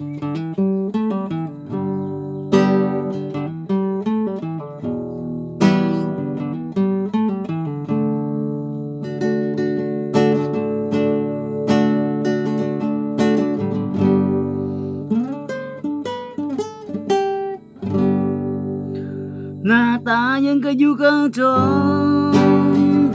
หน้าตายังก็อยู่กับจนผ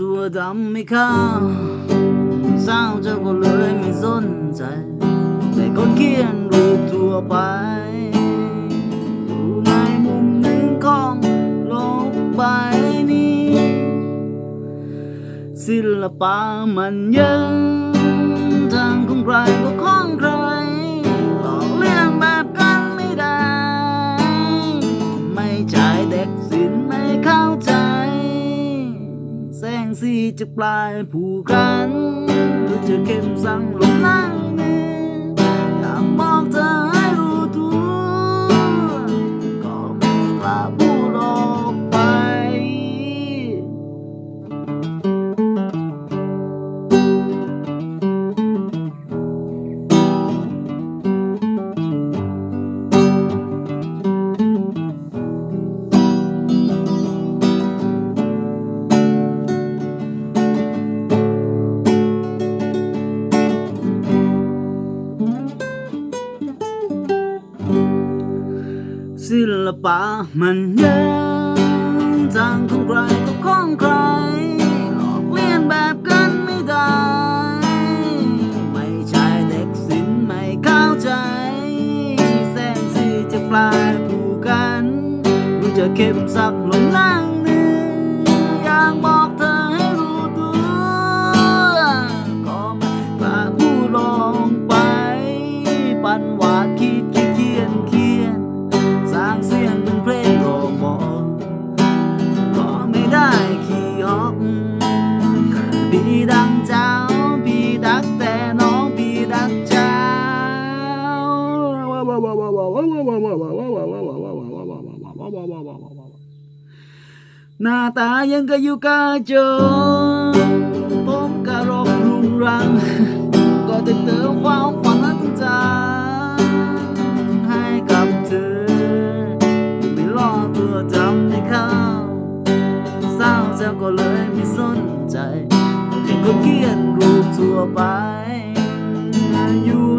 ตัวดำไม่เข้าเศร้าเจ้าก็เลยไม่สนใจ แต่คนเขียนรูปทั่วไปอยู่ในมุมหนึ่งของโลกใบนี้ ศิลปะมันยังทางของใครก็ สีจะปลายผูกกันหรือจะเข้มสั่งลงนั่ง ศิลปะมันเยอะทางของใครก็ของใครหลอกเลียนแบบกันไม่ได้ ไม่ใช่เด็กศิลป์ไม่เข้าใจแสนสีจะปลายผูกกันรู้จะเข้มสักลงนั่งหนึ่งอย่างบอก หน้าตายังก็อยู่กาจนผมก็รบรุงรัง ก็จะเติมความฝันทุกจางให้กับเธอ ไม่รอตัวจำได้ข้าเศร้าเจ้าก็เลยไม่สนใจเป็นคนเขียนรูปทั่วไปอยู่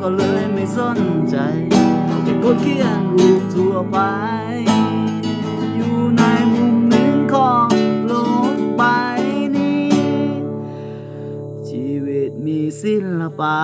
ก็เลยไม่สนใจเป็นคนเขียนรูปทั่วไป อยู่ในมุมหนึ่งของโลกใบนี้ ชีวิตมีศิลปะ